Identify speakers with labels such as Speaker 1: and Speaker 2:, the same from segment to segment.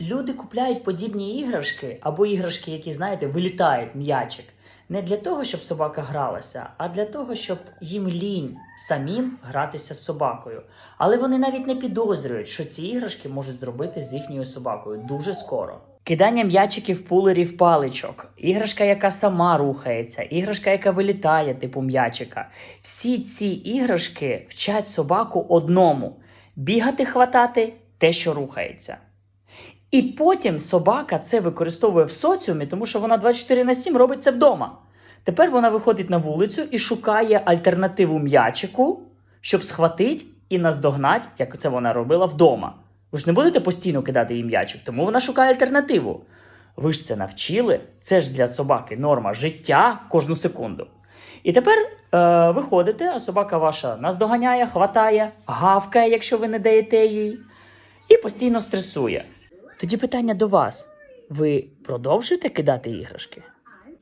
Speaker 1: Люди купляють подібні іграшки або іграшки, які, знаєте, вилітають м'ячик. Не для того, щоб собака гралася, а для того, щоб їм лінь самим гратися з собакою. Але вони навіть не підозрюють, що ці іграшки можуть зробити з їхньою собакою дуже скоро. Кидання м'ячиків, пулерів, паличок, іграшка, яка сама рухається, іграшка, яка вилітає, типу м'ячика. Всі ці іграшки вчать собаку одному: бігати, хватати те, що рухається. І потім собака це використовує в соціумі, тому що вона 24 на 7 робить це вдома. Тепер вона виходить на вулицю і шукає альтернативу м'ячику, щоб схватити і наздогнати, як це вона робила вдома. Ви ж не будете постійно кидати їй м'ячик, тому вона шукає альтернативу. Ви ж це навчили, це ж для собаки норма життя кожну секунду. І тепер е, ви ходите, а собака ваша наздоганяє, хватає, гавкає, якщо ви не даєте їй, і постійно стресує. Тоді питання до вас: ви продовжите кидати іграшки?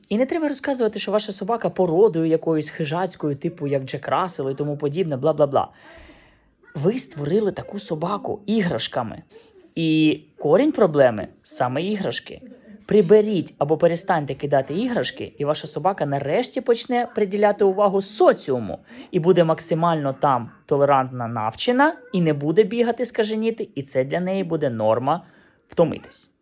Speaker 1: І не треба розказувати, що ваша собака породою якоюсь хижацькою, типу як Джек Рассел і тому подібне, бла бла бла. Ви створили таку собаку іграшками. І корінь проблеми саме іграшки. Приберіть або перестаньте кидати іграшки, і ваша собака нарешті почне приділяти увагу соціуму і буде максимально там толерантна навчена, і не буде бігати скаженіти, і це для неї буде норма втомитись.